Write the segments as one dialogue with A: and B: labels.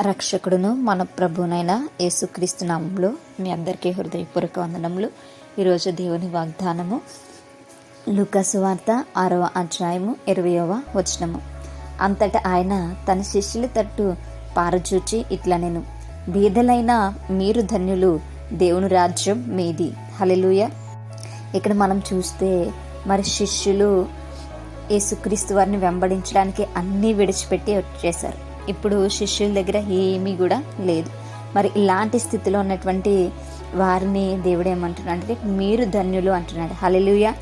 A: రక్షకుడును మన ప్రభునైన యేసుక్రీస్తు నామంలో మీ అందరికీ హృదయపూర్వక వందనములు. ఈరోజు దేవుని వాగ్దానము లుకసు వార్త ఆరవ అధ్యాయము ఇరవయవ వచనము. అంతటా ఆయన తన శిష్యుల తట్టు పారచూచి ఇట్లా నేను బీదలైన మీరు ధన్యులు దేవుని రాజ్యం మీది. హలెలుయ ఇక్కడ మనం చూస్తే మరి శిష్యులు యేసుక్రీస్తు వారిని వెంబడించడానికి అన్నీ విడిచిపెట్టి వచ్చేసారు ఇప్పుడు శిష్యుల దగ్గర ఏమీ కూడా లేదు. మరి ఇలాంటి స్థితిలో ఉన్నటువంటి వారిని దేవుడు ఏమంటున్నాడు అంటే మీరు ధన్యులు అంటున్నాడు. హలెలుయ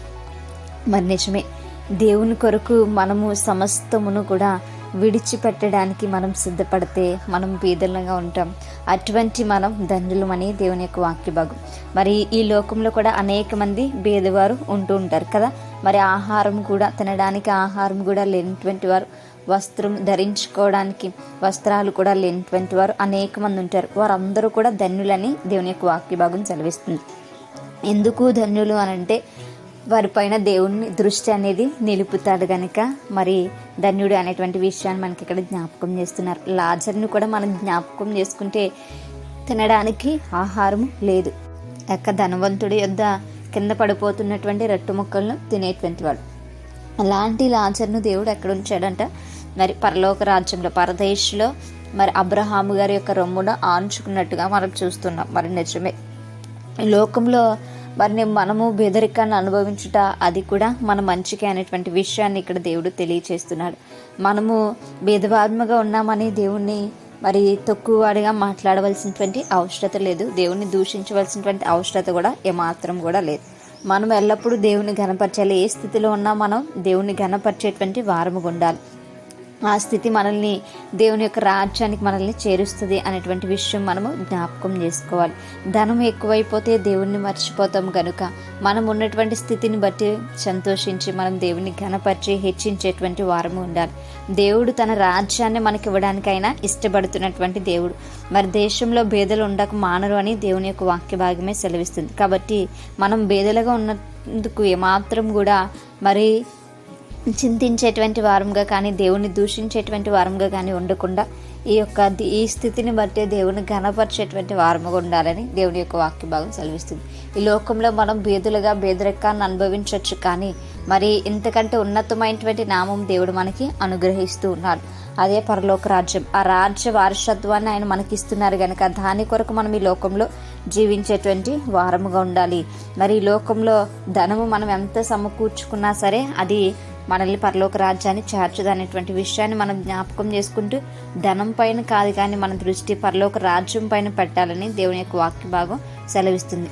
A: మరి నిజమే దేవుని కొరకు మనము సమస్తమును కూడా విడిచిపెట్టడానికి మనం సిద్ధపడితే మనం పేదలంగా ఉంటాం. అటువంటి మనం ధన్యులమని దేవుని యొక్క వాక్య భాగం మరి ఈ లోకంలో కూడా అనేక మంది బీదవారు ఉంటూ ఉంటారు కదా. మరి ఆహారం కూడా తినడానికి ఆహారం కూడా లేనటువంటి వారు వస్త్రం ధరించుకోవడానికి వస్త్రాలు కూడా లేనటువంటి వారు అనేక మంది ఉంటారు. వారందరూ కూడా ధన్యులని దేవుని యొక్క వాక్య భాగం సెలవిస్తుంది. ఎందుకు ధన్యులు అని అంటే వారిపైన దేవుని దృష్టి అనేది నిలుపుతాడు కనుక మరి ధన్యుడు అనేటువంటి విషయాన్ని మనకి ఇక్కడ జ్ఞాపకం చేస్తున్నారు. లాజర్ని కూడా మనం జ్ఞాపకం చేసుకుంటే తినడానికి ఆహారం లేదు. యొక్క ధనవంతుడి యొద్ద కింద పడిపోతున్నటువంటి రట్టు ముక్కలను తినేటువంటి వాడు. అలాంటి లాజర్ను దేవుడు ఎక్కడ ఉంచాడంట? మరి పరలోక రాజ్యంలో పరదేశ్లో మరి అబ్రహాము గారి యొక్క రొమ్మున ఆంచుకున్నట్టుగా మనం చూస్తున్నాం. మరి నిజమే. లోకంలో మరి మనము బెదరికాన్ని అనుభవించుట అది కూడా మన మంచికి అనేటువంటి విషయాన్ని ఇక్కడ దేవుడు తెలియచేస్తున్నాడు. మనము భేదభాత్మగా ఉన్నామని దేవుణ్ణి మరి తక్కువవాడిగా మాట్లాడవలసినటువంటి అవసరత లేదు. దేవుణ్ణి దూషించవలసినటువంటి అవసరత కూడా ఏమాత్రం కూడా లేదు. మనం ఎల్లప్పుడూ దేవుని ఘనపరచాలి. ఏ స్థితిలో ఉన్నా మనం దేవుని గణపరిచేటువంటి వారముగా ఉండాలి. ఆ స్థితి మనల్ని దేవుని యొక్క రాజ్యానికి మనల్ని చేరుస్తుంది అనేటువంటి విషయం మనము జ్ఞాపకం చేసుకోవాలి. ధనం ఎక్కువైపోతే దేవుణ్ణి మర్చిపోతాం కనుక మనం ఉన్నటువంటి స్థితిని బట్టి సంతోషించి మనం దేవుని ఘనపరిచి హెచ్చించేటువంటి వారము ఉండాలి. దేవుడు తన రాజ్యాన్ని మనకి ఇవ్వడానికైనా ఇష్టపడుతున్నటువంటి దేవుడు. మరి దేశంలో బేదలు ఉండక మానరు అని దేవుని యొక్క వాక్య భాగమే సెలవిస్తుంది. కాబట్టి మనం బేదలుగా ఉన్నందుకు ఏమాత్రం కూడా మరి చింతించేటువంటి వారంగా కానీ దేవుని దూషించేటువంటి వారంగా కానీ ఉండకుండా ఈ యొక్క ఈ స్థితిని బట్టే దేవుని ఘనపరిచేటువంటి వారముగా ఉండాలని దేవుని యొక్క వాక్య భాగం సెలవిస్తుంది. ఈ లోకంలో మనం బేదులుగా బేదరికాన్ని అనుభవించవచ్చు కానీ మరి ఇంతకంటే ఉన్నతమైనటువంటి నామం దేవుడు మనకి అనుగ్రహిస్తూ ఉన్నాడు. అదే పరలోక రాజ్యం. ఆ రాజ్య వారసత్వాన్ని ఆయన మనకి ఇస్తున్నారు కనుక దాని కొరకు మనం ఈ లోకంలో జీవించేటువంటి వారముగా ఉండాలి. మరి ఈ లోకంలో ధనము మనం ఎంత సమకూర్చుకున్నా సరే అది మనల్ని పరలోక రాజ్యాన్ని చేర్చదు అనేటువంటి విషయాన్ని మనం జ్ఞాపకం చేసుకుంటూ ధనం పైన కాదు కానీ మన దృష్టి పరలోక రాజ్యం పైన పెట్టాలని దేవుని యొక్క వాక్య భాగం సెలవిస్తుంది.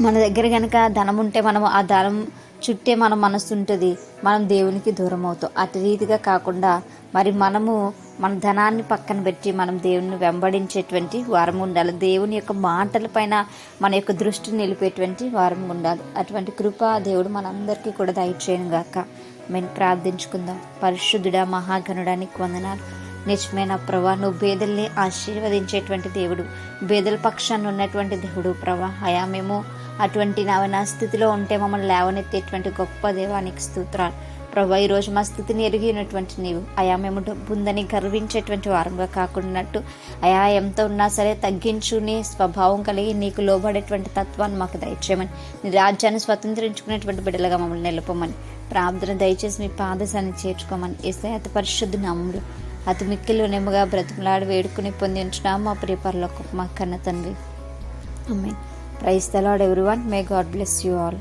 A: మన దగ్గర కనుక ధనం ఉంటే మనం ఆ ధనం చుట్టే మన మనసు ఉంటుంది. మనం దేవునికి దూరం అవుతాం. అటు రీతిగా కాకుండా మరి మనము మన ధనాన్ని పక్కన పెట్టి మనం దేవుని వెంబడించేటువంటి వారం ఉండాలి. దేవుని యొక్క మాటల పైన మన యొక్క దృష్టి నిలిపేటువంటి వారం ఉండాలి. అటువంటి కృప దేవుడు మనందరికీ కూడా దయచేయను గాక మేము ప్రార్థించుకుందాం. పరిశుద్ధుడా మహాగణుడానికి వందనాలు. నిజమైన ప్రభా నువ్వు బేదల్ని ఆశీర్వదించేటువంటి దేవుడు. బేదల పక్షాన్ని ఉన్నటువంటి దేవుడు ప్రభా. అయా మేము అటువంటి నా స్థితిలో ఉంటే మమ్మల్ని లేవనెత్తేటువంటి గొప్ప దేవానికి స్తోత్రాలు. ప్రభా ఈరోజు మా స్థితిని ఎరిగినటువంటి నీవు. అయా మేము డబ్బు ఉందని గర్వించేటువంటి వారంగా కాకుండాట్టు అయా ఎంత ఉన్నా సరే తగ్గించుని స్వభావం కలిగి నీకు లోబడేటువంటి తత్వాన్ని మాకు దయచేయమని. నీ రాజ్యాన్ని స్వతంత్రించుకునేటువంటి బిడ్డలుగా మమ్మల్ని నిలపమని. ప్రార్థన దయచేసి మీ పాదశాన్ని చేర్చుకోమని ఇస్తే అతి పరిశుద్ధ నామంలో అతి మిక్కిలో నెమ్మగా బ్రతిమలాడి వేడుకుని పొందించున్నాము మా ప్రియపరలోకి మా కన్న తండ్రి. I mean praise everyone may God bless you all.